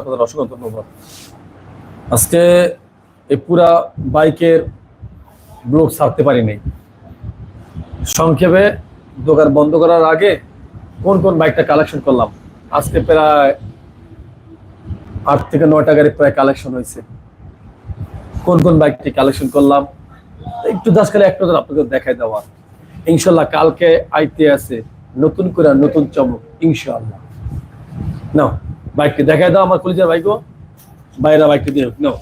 আপনাদের অসংখ্য ধন্যবাদ। আজকে এই পুরা বাইকের ব্লক ছাড়তে পারিনি। সংক্ষেপে দোকান বন্ধ করার আগে কোন কোন বাইকটা কালেকশন করলাম? আজকে প্রায় আট থেকে নয়টা গাড়ি প্রায় কালেকশন হয়েছে। কোন কোন বাইকটি কালেকশন করলাম? একটু দাস খালি একটু আপনাকে দেখাই দেওয়া। ইনশাল্লাহ কালকে আইতে আছে নতুন করে নতুন চমক ইনশাল্লাহ নাও। বাইকটি দেখাই দাও আমার কলিজার বাইকও বাইরা বাইকটি দিয়ে নাও।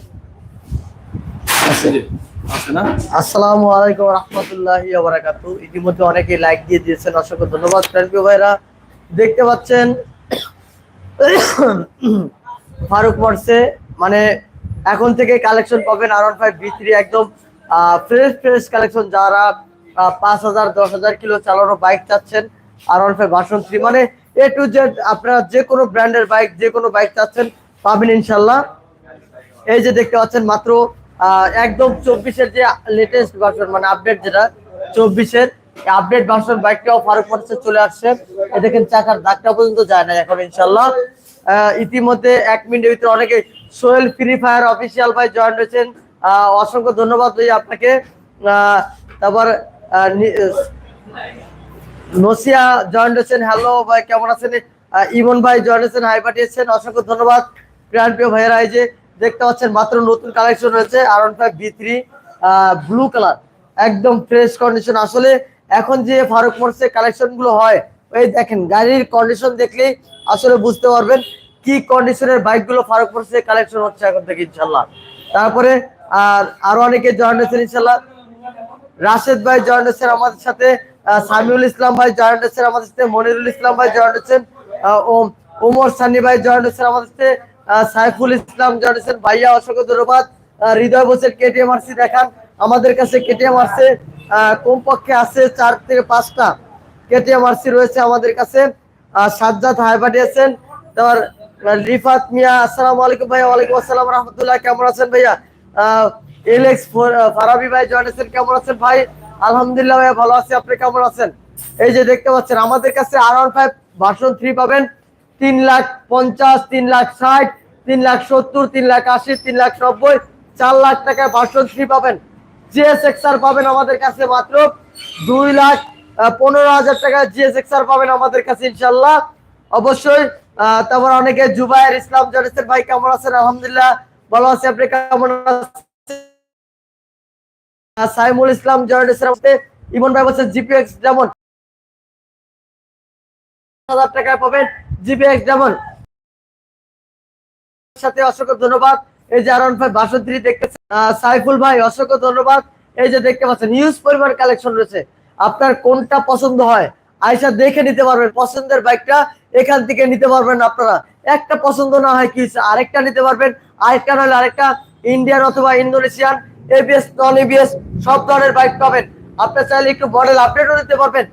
আসসালামু আলাইকুম রহমতুল্লাহি বারাকাতু। ইতিমধ্যে অনেকে লাইক দিয়ে দিয়েছেন, অসংখ্য ধন্যবাদ ফ্রেন্ডবি ভাইরা। দেখতে পাচ্ছেন, ফারুক মর্সে মানে এখন থেকে কালেকশন পাবেন আর ওয়ান ফাইভ বি থ্রি একদম ফ্রেশ ফ্রেশ কালেকশন যারা পাঁচ হাজার, দশ হাজার কিলো চালানো বাইক চাচ্ছেন আর ওয়ান ফাইভ ভার্সন থ্রি মানে এ টু জেড আপনারা যে কোনো ব্র্যান্ডের বাইক, যে কোনো বাইক চাচ্ছেন, পাবেন ইনশাল্লাহ। এই যে দেখতে পাচ্ছেন মাত্র একদম চব্বিশের যে লেটেস্ট ভার্সন মানে আপডেট যেটা, চব্বিশের আপডেট ভার্সন বাইকটাও ফারুক মোটরসে চলে আসছে। এ দেখেন চাকার দাগটা পর্যন্ত যায় না এখন ইনশাল্লাহ। ইতিমধ্যে এক মিনিটের ভিতরে অনেকে সোহেল ফ্রি ফায়ার অফিসিয়াল ভাই জয়েন হয়েছেন অসংখ্য ধন্যবাদ ভাই আপনাকে। তারপর নসিয়া জয়েন হয়েছেন হ্যালো ভাই, কেমন আছেন? ইমন ভাই জয়েন হয়েছেন হাই পাঠিয়েছেন। অসংখ্য ধন্যবাদ। প্রিয়ান প্রিয় ভাইয়েরা এই যে দেখতে পাচ্ছেন, মাত্র নতুন কালেকশন হয়েছে আর one five V three blue colour একদম ফ্রেশ কন্ডিশন আসলে এখন যে ফারুক মোটরসের কালেকশনগুলো হয়, এই দেখেন, গাড়ির কন্ডিশন দেখলেই আসলে বুঝতে পারবেন কি কন্ডিশনের বাইকগুলো ফারুক মোটরসের কালেকশন হচ্ছে এখন থেকে, ইনশাল্লাহ। তারপরে আর আরও অনেকে জয়েন হয়েছেন ইনশাল্লাহ। রাশেদ ভাই জয়েন হচ্ছেন আমাদের সাথে সামিউল ইসলাম ভাই জয়েন হচ্ছেন আমাদের সাথে, মনিরুল ইসলাম ভাই জয়েন হচ্ছেন ওমর সানি ভাই জয়েন হচ্ছেন আমাদের সাথে সাইফুল ইসলাম জয়েন হচ্ছেন ভাইয়া, অসংখ্য ধন্যবাদ। হৃদয় বসের কেটিএম আরসি দেখান। আমাদের কাছে কেটিএম আরসি কমপক্ষে আছে চার থেকে পাঁচটা কেটিএম আরসি রয়েছে আমাদের কাছে। সাজ্জাদ হাই পাঠিয়েছেন তারপর রিফাত মিয়া, আসসালামু আলাইকুম ভাইয়া, ওয়ালাইকুম আসসালাম রহমতুল্লাহ। কেমন আছেন ভাইয়া? এলেক্স ফর- ফারাবি ভাই জয়েন আছেন কেমন আছেন ভাই? আলহামদুলিল্লাহ ভাই ভালো আছি। আপনি কেমন আছেন? এই যে দেখতে পাচ্ছেন, আমাদের কাছে আর ওয়ান ফাইভ ভার্সন থ্রি পাবেন। তিন লাখ পঞ্চাশ, তিন লাখ ষাট, তিন লাখ সত্তর, তিন লাখ আশি, তিন লাখ নব্বই, চার লাখ টাকায় ভার্সন থ্রি পাবেন। জিএস এক্সআর পাবেন আমাদের কাছে মাত্র দুই লাখ পনেরো হাজার টাকা জিএস এক্সআর পাবেন আমাদের কাছে ইনশাল্লাহ অবশ্যই তারপর অনেকে জুবাইর ইসলাম জানিসেন ভাই, কেমন আছেন? আলহামদুলিল্লাহ, ভালো আছি। আপনি কেমন আছেন? সাইমুল ইসলাম মধ্যে ইমন ভাই বলছেন জিপিএক্স যেমন হাজার টাকায় পাবেন জিপিএক্স যেমন। সাথে অসংখ্য ধন্যবাদ। এই যে আরন ভাই বাসন্তী দেখতেছেন সাইফুল ভাই, অসংখ্য ধন্যবাদ। এই যে দেখতে পাচ্ছেন হিউজ পরিমাণ কালেকশন রয়েছে। আপনার কোনটা পছন্দ হয়? আয়সা দেখে নিতে পারবেন, পছন্দের বাইকটা এখান থেকে নিতে পারবেন আপনারা। একটা পছন্দ না হয় কি, আরেকটা নিতে পারবেন। আরেকটা নইলে আরেকটা ইন্ডিয়ান অথবা ইন্দোনেশিয়ান এবিএস নন এবিএস সব ধরনের বাইক পাবেন। আপনার চাইলে একটু মডেল আপডেটও নিতে পারবেন।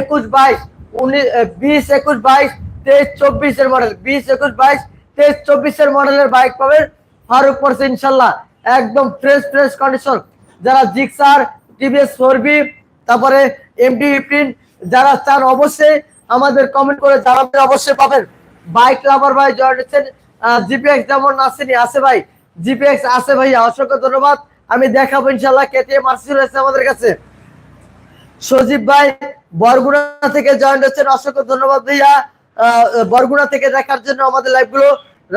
একুশ বাইশ উনিশ বিশ, একুশ বাইশ, তেইশ, চব্বিশের মডেল বিশ, একুশ বাইশ, তেইশ, চব্বিশের মডেলের বাইক পাবেন ফারুক পড়ছে ইনশাল্লাহ। একদম ফ্রেশ ফ্রেশ কন্ডিশন যারা জিক্সার, টিভিএস ফোর বি তারপরে এমডি ফিফটিন যারা চান অবশ্যই আমাদের কমেন্ট করে জানাবেন, অবশ্যই পাবেন। বাইক লাভার ভাই জয়েন জিপিএক্স যেমন আসেনি আছে ভাই। জিপিএক্স আছে ভাইয়া, অসংখ্য ধন্যবাদ। আমি দেখাবো ইনশাল্লাহ কেটিএম আরসি রয়েছে আমাদের কাছে। সজীব ভাই, বরগুনা থেকে জয়েন হচ্ছেন, অসংখ্য ধন্যবাদ ভাইয়া। বরগুনা থেকে দেখার জন্য আমাদের লাইভগুলো।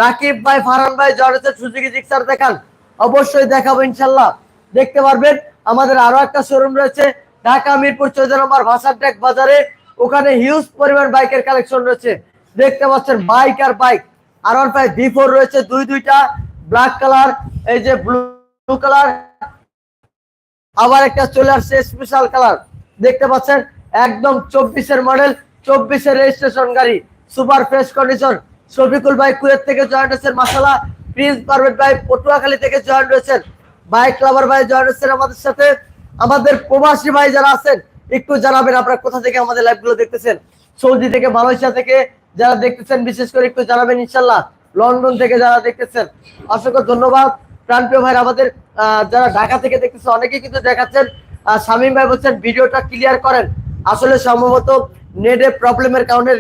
রাকিব ভাই, ফারহান ভাই জয়েন হচ্ছেন সুজুকি জিক্সার দেখান। অবশ্যই দেখাবো ইনশাল্লাহ দেখতে পারবেন, আমাদের আরও একটা শোরুম রয়েছে, ঢাকা মিরপুর চৌদ্দ নম্বর ভাষার ট্যাক বাজারে। ওখানে হিউজ পরিমাণ বাইকের কালেকশন রয়েছে। দেখতে পাচ্ছেন, বাইক আর bike R five V four রয়েছে, দুই দুইটা। ব্ল্যাক কালার এই যে ব্লু কালার আবার একটা চলে আসছে স্পেশাল কালার দেখতে পাচ্ছেন, একদম চব্বিশের মডেল চব্বিশের রেজিস্ট্রেশন গাড়ি সুপার ফ্রেশ কন্ডিশন শফিকুল ভাই কুয়েত থেকে জয়েন্ট হয়েছেন মাসালা প্রিন্স পারভেট ভাই পটুয়াখালী থেকে জয়েন্ট হয়েছেন। বাইক লাভার ভাই জয়েন্ট হয়েছেন আমাদের সাথে। আমাদের প্রবাসী ভাই যারা আছেন, একটু জানাবেন আপনারা কোথা থেকে আমাদের লাইভগুলো দেখতেছেন। সৌদি থেকে, মালয়েশিয়া থেকে যারা দেখতেছেন, বিশেষ করে একটু জানাবেন ইনশাল্লাহ লন্ডন থেকে যারা দেখতেছেন, অসংখ্য ধন্যবাদ। প্রাণপ্রিয় ভাই আমাদের যারা ঢাকা থেকে দেখতেছে, অনেকেই কিন্তু দেখাচ্ছেন শামীম ভাই বলছেন, ভিডিওটা ক্লিয়ার করেন। আসলে সম্ভবত নেটের প্রবলেমের কারণে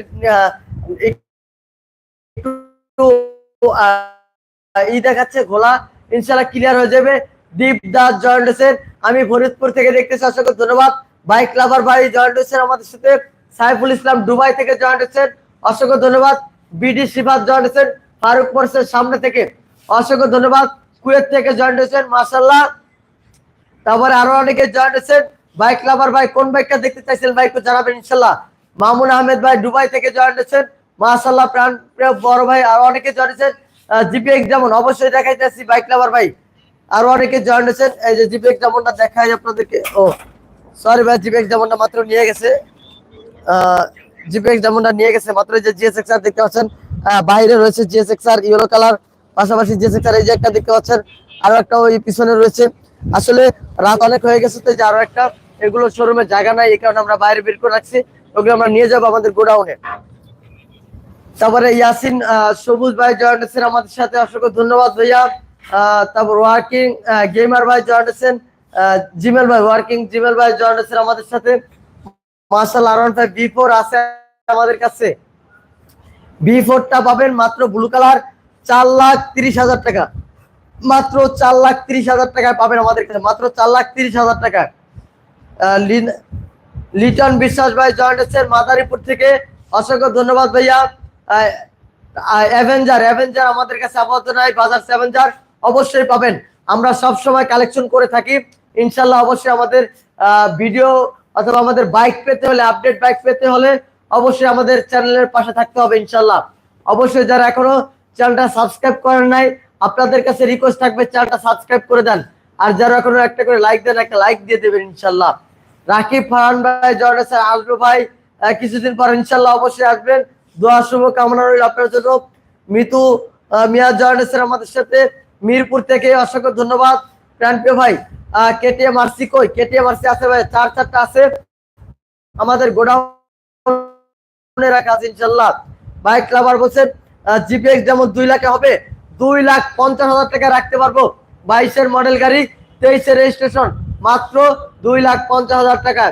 দেখাচ্ছে, ঘোলা। ইনশাল্লাহ ক্লিয়ার হয়ে যাবে। দীপ দাস জয়েন্ট হয়েছেন আমি ফরিদপুর থেকে দেখতেছি, অসংখ্য ধন্যবাদ। বাইক লাভার ভাই জয়েন্ট হয়েছেন আমাদের সাথে, সাইফুল ইসলাম দুবাই থেকে জয়েন্ট হয়েছেন অসংখ্য ধন্যবাদ। বিডি শিফাত জয়েন্ট হয়েছেন ফারুক মোর্সের সামনে থেকে অসংখ্য ধন্যবাদ। কুয়েত থেকে জয়েন্ট হয়েছেন মাসাল্লাহ তারপরে আরও অনেকে জয়েন্ট হয়েছেন। বাইক লাভার ভাই, কোন বাইকটা দেখতে চাইছেন একটু জানাবেন ইনশাল্লাহ মামুন আহমেদ ভাই, দুবাই থেকে জয়েন্ট হয়েছেন। মাশাল্লাহ প্রাণ বড় ভাই, আরও অনেকে জয়েন্ট হয়েছেন। জিপিএক্স যেমন অবশ্যই দেখাইতেছি বাইক লাভার ভাই। আরও অনেকে জয়েন্ট হয়েছেন। এই যে জিপিএক্স যেমনটা দেখাই আপনাদেরকে। ও সরি ভাই জিপিএক্স যেমনটা মাত্র নিয়ে গেছে। জিপিএক্স যেমনটা নিয়ে গেছে, মাত্র যে জিএসএক্স আর দেখতে পাচ্ছেন বাইরে রয়েছে জিএসএক্স আর ইয়েলো কালার পাশাপাশি জিএসএক্স আর এই যে একটা দেখতে পাচ্ছেন, আরও একটা ওই পিছনে রয়েছে। আসলে রাত অনেক হয়ে গেছে তো যে আরও একটা, এগুলো শোরুমে জায়গা নাই, এই কারণে আমরা বাইরে বের করে রাখছি, ওগুলো আমরা নিয়ে যাব আমাদের গোডাউনে। তারপরে ইয়াসিন সবুজ ভাই জয়েন্ট আছেন আমাদের সাথে, অসংখ্য ধন্যবাদ ভাইয়া। তারপর ওয়ার্কিং গেমার ভাই জয়েন্ট আছেন জিমেল ভাই ওয়ার্কিং জিমেল ভাই জয়েন্ট আছেন আমাদের সাথে। মার্শাল বি ফোর আছে আমাদের কাছে। বি ফোরটা পাবেন মাত্র ব্লু কালার চার লাখ তিরিশ হাজার টাকা। মাত্র চার লাখ তিরিশ হাজার টাকায় পাবেন আমাদের কাছে, মাত্র চার লাখ তিরিশ হাজার লিটন বিশ্বাস ভাই জয়েন্ট হচ্ছেন মাদারীপুর থেকে। অসংখ্য ধন্যবাদ ভাইয়া। অ্যাভেঞ্জার অ্যাভেঞ্জার আমাদের কাছে আপাতত নাই, বাজার অ্যাভেঞ্জার অবশ্যই পাবেন। আমরা সব সময় কালেকশন করে থাকি। ইনশাল্লাহ অবশ্যই আমাদের ভিডিও অথবা আমাদের বাইক পেতে হলে আপডেট বাইক পেতে হলে অবশ্যই আমাদের চ্যানেলের পাশে থাকতে হবে ইনশাল্লাহ অবশ্যই যারা এখনও চ্যানেলটা সাবস্ক্রাইব করেন নাই, আপনাদের কাছে রিকোয়েস্ট থাকবে চ্যানেলটা সাবস্ক্রাইব করে দেন। আর যারা এখনও একটা করে লাইক দেন, একটা লাইক দিয়ে দেবেন ইনশাল্লাহ রাকিব ফারহান ভাই জর্ডে স্যার আসব ভাই কিছুদিন পর ইনশাল্লাহ অবশ্যই আসবেন। দোয়া শুভ কামনা রইল আপনার জন্য। মিতু মিয়া জর্ডে স্যার আমাদের সাথে। মিরপুর থেকে অসংখ্য ধন্যবাদ। প্রাণপ্রিয় ভাই কেটিএম আরসি কই? কেটিএম আরসি আছে ভাই, চার চারটা আছে। আমাদের গোডাউনে রাখা আছে ইনশাল্লাহ বাইক লাভার বলছেন জিপিএক্স যেমন দুই লাখে হবে। দুই লাখ পঞ্চাশ হাজার টাকা রাখতে পারব। বাইশের মডেল গাড়ি, তেইশের রেজিস্ট্রেশন মাত্র দুই লাখ পঞ্চাশ হাজার টাকা।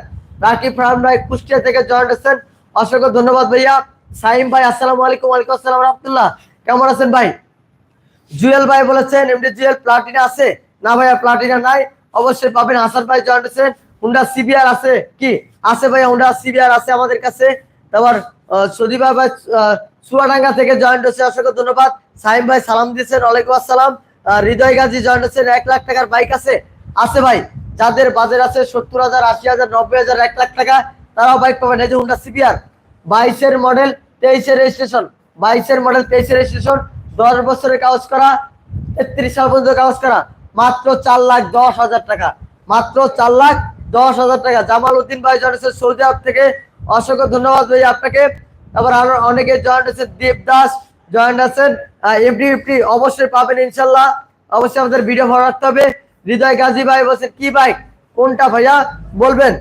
রাকিব ফার্ম ভাই কুষ্টিয়া থেকে জয়েন্ট আছেন অসংখ্য ধন্যবাদ ভাইয়া। সাইম ভাই, আসসালামু আলাইকুম, ওয়ালাইকুম আসসালাম রহমতুল্লাহ। কেমন আছেন ভাই? জুয়েল ভাই বলেছেন এমডি জুয়েল প্লাটিনা আছে। না ভাইয়া প্লাটিনা নাই। অবশ্যই পাবেন। হাসান ভাই জয়েন্ট আছেন হুন্ডা সিবিআর আছে। কি? আছে ভাই হুন্ডা সিবিআর আছে আমাদের কাছে। তারপর সদীপা ভাই আহ, চুয়াডাঙ্গা থেকে জয়েন্ট হচ্ছে অসংখ্য ধন্যবাদ। সাইম ভাই সালাম দিয়েছেন। ওয়ালাইকুম আসসালাম। হৃদয় গাজী জয়েন্ট হচ্ছেন এক লাখ টাকার বাইক আছে। আছে ভাই। যাদের বাজেট আছে সত্তর হাজার আশি হাজার নব্বই হাজার এক লাখ টাকা তারাও বাইক পাবেন। এই যে হুন্ডা সিবিআর বাইশের মডেল তেইশের রেজিস্ট্রেশন বাইশের মডেল তেইশের রেজিস্ট্রেশন দশ বছরের কাগজ করা তেত্রিশ সাল পর্যন্ত কাগজ করা। মাত্র চার লাখ দশ হাজার টাকা। মাত্র চার লাখ দশ হাজার টাকা। জামাল উদ্দিন ভাই জয়েন্ট হচ্ছে সৌদি আরব থেকে। অসংখ্য ধন্যবাদ ভাই আপনাকে। তারপর আরও অনেকে জয়েন্ট আছে দেবদাস জয়েন্ট আছেন। এফডি এফডি অবশ্যই পাবেন ইনশাল্লাহ। অবশ্যই আমাদের ভিডিও ভালো রাখতে হবে। হৃদয় গাজী ভাই বলছেন, কি বাইক কোনটা ভাইয়া? বলবেন।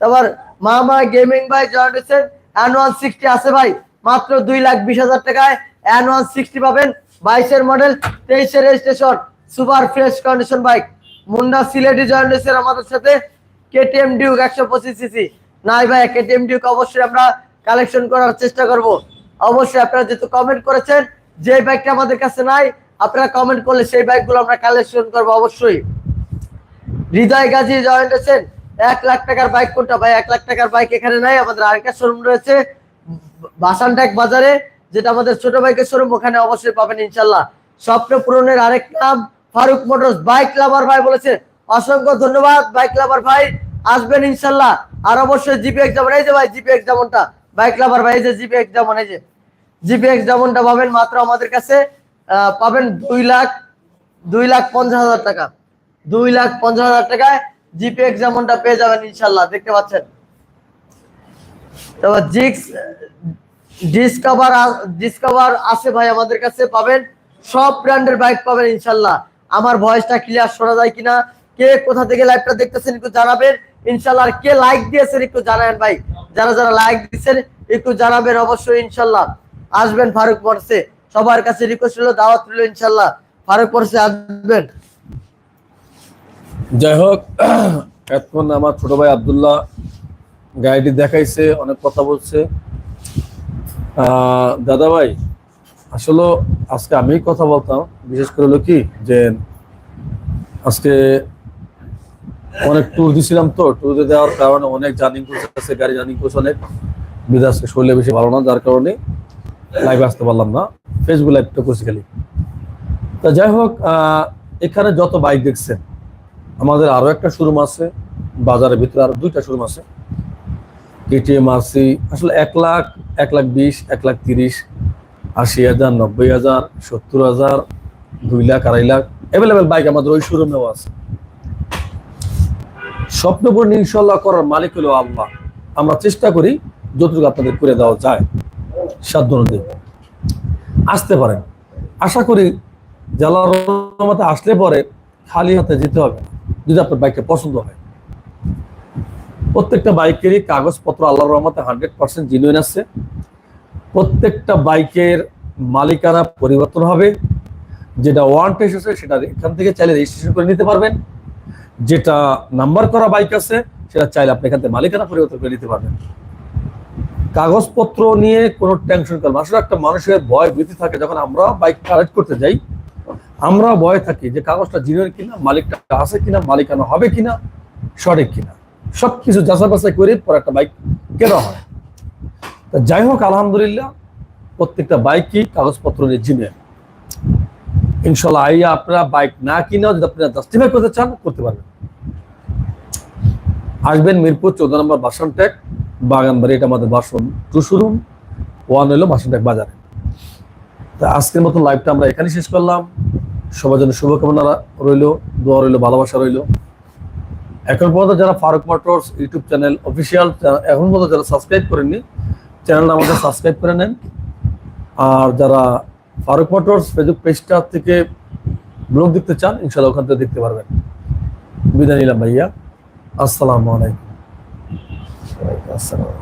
তারপর মামা গেমিং ভাই জয়েন্ট হচ্ছেন অ্যান ওয়ান সিক্সটি আছে ভাই। মাত্র দুই লাখ বিশ হাজার টাকায় অ্যান ওয়ান সিক্সটি পাবেন। বাইশের মডেল তেইশের registration super fresh condition bike Munda Sylheti joint হয়েছে আমাদের সাথে। কেটিএম ডিউক একশো পঁচিশ সিসি নাই ভাই কেটিএম ডিউক অবশ্যই আমরা কালেকশন করার চেষ্টা করব। অবশ্যই আপনারা যেহেতু কমেন্ট করেছেন যে বাইকটা আমাদের কাছে নাই, আপনারা কমেন্ট করলে সেই বাইকগুলো আমরা কালেকশন করব অবশ্যই। হৃদয় গাজী জয়েন্ট আছেন এক লাখ টাকার বাইক কোনটা ভাই? এক লাখ টাকার বাইক এখানে নাই, আমাদের আরেকটা শোরুম রয়েছে। বাসানটাক বাজারে, যেটা আমাদের ছোট বাইকের শোরুম ওখানে অবশ্যই পাবেন ইনশাল্লাহ। স্বপ্ন পূরণের আরেক নাম ফারুক মোটরস বাইক লাভার ভাই বলেছে অসংখ্য ধন্যবাদ বাইক লাভার ভাই। আসবেন ইনশাল্লাহ। আর অবশ্যই জিপি এক্সামন এই যে ভাই জিপি এক্সামনটা বাইক লাভার ভাই যে জিপি এক্সামন এই যে জিপি এক্সামনটা পাবেন মাত্র আমাদের কাছে পাবেন দুই লাখ দুই লাখ পঞ্চাশ হাজার টাকা। দুই লাখ পঞ্চাশ হাজার টাকায় জিপি এক্সামনটা পেয়ে যাবেন ইনশাল্লাহ, দেখতে পাচ্ছেন। তারপর জিক্স, ডিসকভার ডিসকভার আছে ভাই আমাদের কাছে, পাবেন। সব ব্র্যান্ডের বাইক পাবেন ইনশাল্লাহ। আমার ভয়েসটা ক্লিয়ার শোনা যায় কিনা? কে কোথা থেকে লাইভটা দেখতেছেন একটু জানাবেন। ইনশাল্লাহ কে লাইক দিয়েছেন একটু জানাবেন ভাই। যারা যারা লাইক দিচ্ছেন একটু জানাবেন অবশ্যই ইনশাল্লাহ আসবেন ফারুক পরসে সবার কাছে রিকোয়েস্ট হলো দাওয়াত রইল ইনশাল্লাহ ফারুক পরসে আসবেন। যাই হোক এতক্ষণ আমার ছোট ভাই আবদুল্লাহ গাড়িটি দেখাইছে, অনেক কথা বলছে। দাদা ভাই, আসলে আজকে আমি কথা বলতাম, বিশেষ করে হলো কি যে আজকে অনেক ট্যুর দিছিলাম তো ট্যুর দেওয়ার কারণে অনেক জার্নিং কোর্স আছে, গাড়ি জার্নিং কোর্স অনেক। বিদেশে শরীরে বেশি ভালো না, যার কারণে লাইভে আসতে পারলাম না। ফেসবুক লাইভটা করছি খালি। তা যাই হোক এখানে যত বাইক দেখছেন, আমাদের আরও একটা শোরুম আছে, বাজারের ভিতরে আরও দুইটা শোরুম আছে। কেটিএম আরসি আসলে এক লাখ এক লাখ বিশ, এক লাখ তিরিশ আশি হাজার, নব্বই হাজার, সত্তর হাজার, দুই লাখ, আড়াই লাখ। অ্যাভেলেবেল বাইক আমাদের ওই শোরুমেও আছে। স্বপ্ন পূরণ ইনশাল্লাহ করার মালিক হলো আল্লাহ। আমরা চেষ্টা করি যতটুকু আপনাদের করে দেওয়া যায়, সাধ্য অনুযায়ী। আসতে পারেন। আশা করি জালার রহমতে আসলে পরে খালি হাতে যেতে হবে যদি আপনার বাইকটা পছন্দ হয়। প্রত্যেকটা বাইকেরই কাগজপত্র আল্লাহর রহমতে হান্ড্রেড পার্সেন্ট জিনুইন আছে। প্রত্যেকটা বাইকের মালিকানা পরিবর্তন হবে। যেটা ওয়ান টেস্ট আছে, সেটা এখান থেকে চাইলে রেজিস্ট্রেশন করে নিতে পারবেন। যেটা নাম্বার করা বাইক আছে, সেটা চাইলে আপনি এখান থেকে মালিকানা পরিবর্তন করে নিতে পারবেন। কাগজপত্র নিয়ে কোনো টেনশন করবেন আসলে একটা মানুষের ভয়, ভীতি থাকে যখন আমরা বাইক কালেক্ট করতে যাই। আমরা ভয় থাকি যে কাগজটা জিনিয়র কিনা, মালিকটা আছে কিনা, মালিকানা হবে কিনা, সঠিক কিনা। সবকিছু যাচাই বাছাই করে পর একটা বাইক কেনা হয়। যাই হোক, আলহামদুলিল্লাহ, প্রত্যেকটা বাইকই কাগজপত্র নিয়ে জিমে। ইনশাল্লাহ আইয়া আপনারা বাইক না কিনেও যদি আপনারা জাস্টিফাই করতে চান, করতে পারবেন। আসবেন মিরপুর, চৌদ্দ নম্বর বাসন ট্যাগ, বাগানবাড়ি, এটা আমাদের বাসন টু শোরুম ওয়ান হইল বাসন ট্যাগ বাজারে। তা আজকের মতো লাইভটা আমরা এখানে শেষ করলাম। সবার জন্য শুভকামনা রইল, দোয়া রইল, ভালোবাসা রইল। এখন পর্যন্ত যারা Faruk Motors YouTube channel official এখন পর্যন্ত যারা সাবস্ক্রাইব করেননি চ্যানেলটা আমাদের সাবস্ক্রাইব করে নেন। আর যারা ফারুক মোটরস ফেসবুক পেজটা থেকে ব্লগ দেখতে চান ইনশাল্লাহ ওখান থেকে দেখতে পারবেন। বিদায় নিলাম ভাইয়া। আসসালামু আলাইকুম। আসসালাম।